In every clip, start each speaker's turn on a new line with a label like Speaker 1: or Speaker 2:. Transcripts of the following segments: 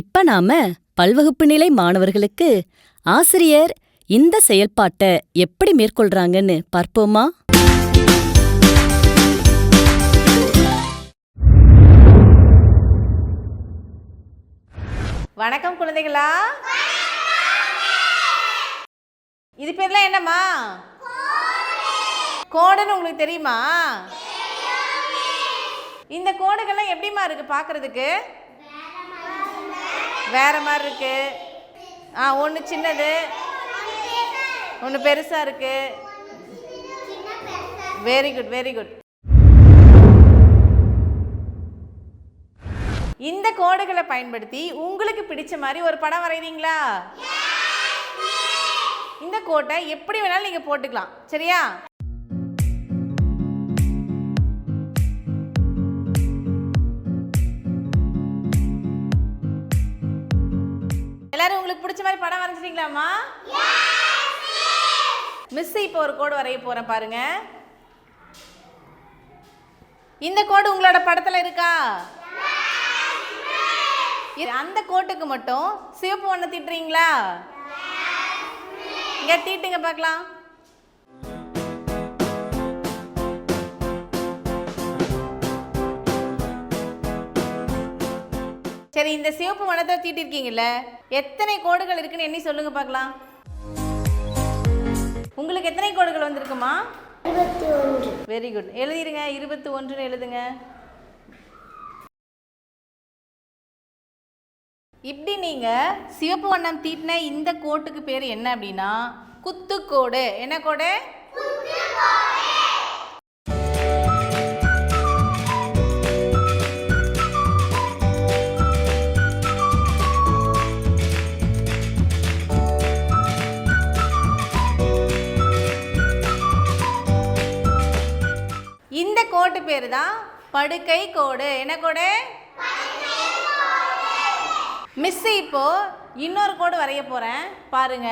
Speaker 1: இப்ப நாம பல்வகுப்பு நிலை மாணவர்களுக்கு ஆசிரியர் இந்த செயல்பாட்டை எப்படி மேற்கொள்றாங்கன்னு பார்ப்போமா?
Speaker 2: வணக்கம் குழந்தைகளா. இது பேர்லாம் என்னம்மா? கோடுன்னு உங்களுக்கு தெரியுமா? இந்த கோடுகள்லாம் எப்படிம்மா இருக்கு பார்க்கறதுக்கு? வேற மாதிரி இருக்கு. ஆ ஒன்று சின்னது. ஒன்று பெருசாக இருக்கு. வெரி குட் வெரி குட் இந்த கோடுகளை பயன்படுத்தி உங்களுக்கு பிடிச்ச மாதிரி ஒரு படம் வரைகிறீங்களா? இந்த கோட்டை எப்படி வேணாலும் நீங்க போட்டுக்கலாம். சரியா? உங்களுக்கு பிடிச்ச மாதிரி படம் வரைஞ்சிட்டீங்களாம்மா? மிஸ் இப்போ ஒரு கோடு வரைய போறேன் பாருங்க. இந்த கோடு உங்களோட படத்துல இருக்கா? இரு- அந்த கோட்டுக்கு மட்டும் சிவப்பு ஒன்று தீட்டுறீங்களா? இங்கே தீட்டுங்க பார்க்கலாம். சரி இந்த சிவப்பு வண்ணத்தை தீட்டிருக்கீங்கல்ல எத்தனை கோடுகள் இருக்குன்னு எண்ணி சொல்லுங்க பார்க்கலாம். உங்களுக்கு எத்தனை கோடுகள் வந்திருக்குமா? வெரி குட் எழுதிருங்க இருபத்தி ஒன்றுன்னு எழுதுங்க. இப்படி நீங்க சிவப்பு வண்ணம் தீட்டின இந்த கோட்டுக்கு பேர் என்ன அப்படின்னா குத்துக்கோடு. என்ன கோடு? கோட்டு பேர் தான் படுக்கை கோடு. என்ன கோடு? மிஸ் இப்போ இன்னொரு கோடு வரைய போறேன். பாருங்க.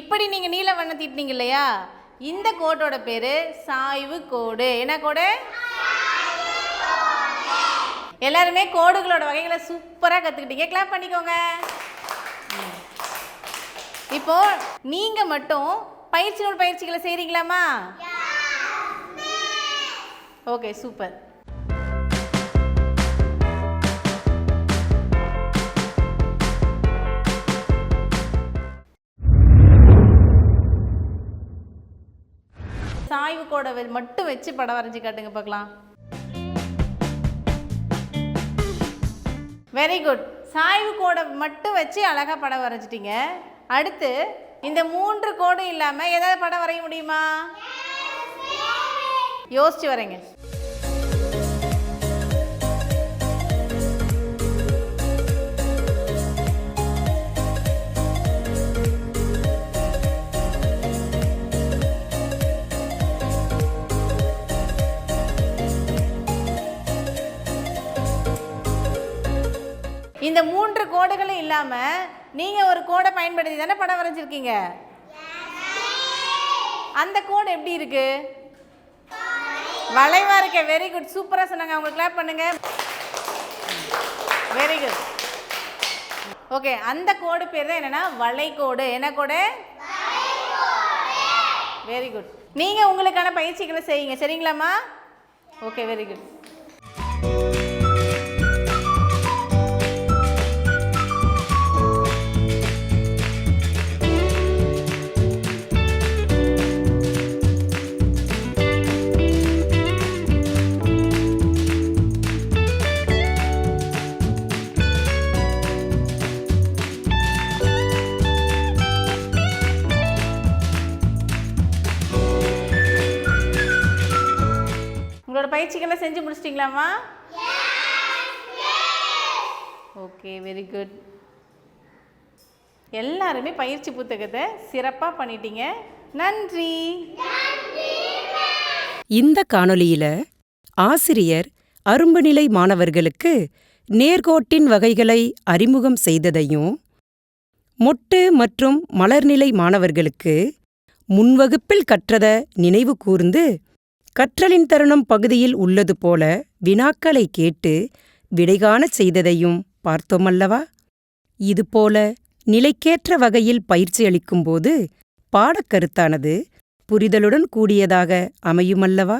Speaker 2: இப்படி நீங்க நீல வண்ணம் தீட்டினீங்க இல்லையா? இந்த கோட்டோட பேரு சாய்வு கோடு. என்ன கோடு? எல்லாருமே கோடுகளோட வகைகளை சூப்பராக கற்றுக்கிட்டீங்க கிளாப் பண்ணிக்கோங்க. இப்போது இப்போ மட்டும் பயிற்சி நூல் பயிற்சிகளை செய்கிறீங்களாமா ஓகே சூப்பர் சாய்வு கோடை மட்டும் வச்சு படம் வரைஞ்சி காட்டுங்க பார்க்கலாம். வெரி குட் சாய்வு கோடை மட்டும் வச்சு அழகா படம் வரைஞ்சிட்டீங்க. அடுத்து இந்த மூன்று கோடு இல்லாம ஏதாவது படம் வரைய முடியுமா? யோசிச்சு வரைங்க. இந்த மூன்று கோடுகளும் இல்லாமல் நீங்கள் ஒரு கோடை பயன்படுத்தி தானே படம் வரைஞ்சிருக்கீங்க? அந்த கோடு எப்படி இருக்கு? வளைவா இருக்க வெரி குட் சூப்பராக சொன்னாங்க. அவங்க கிளாப் பண்ணுங்க. வெரி குட் ஓகே அந்த கோடு பேர் தான் என்னன்னா வளைகோடு. என்ன கோடு? வெரி குட் நீங்கள் உங்களுக்கான பயிற்சிகளை செய்யுங்க. சரிங்களாம்மா? ஓகே வெரி குட் பயிற்சிகளை செஞ்சு முடிச்சிட்டிங்களாம்மா? ஓகே வெரி குட் எல்லாருமே பயிற்சி புத்தகத்தை சிறப்பாக பண்ணிட்டீங்க. நன்றி.
Speaker 3: இந்த காணொலியில ஆசிரியர் அரும்புநிலை மாணவர்களுக்கு நேர்கோட்டின் வகைகளை அறிமுகம் செய்ததையும் மொட்டு மற்றும் மலர்நிலை மாணவர்களுக்கு முன்வகுப்பில் கற்றத நினைவு கூர்ந்து கற்றலின் தருணம் பகுதியில் உள்ளது போல வினாக்களை கேட்டு விடைகாணச் செய்ததையும் பார்த்தோமல்லவா? இதுபோல நிலைக்கேற்ற வகையில் பயிற்சி அளிக்கும்போது பாடக்கருத்தானது புரிதலுடன் கூடியதாக அமையுமல்லவா?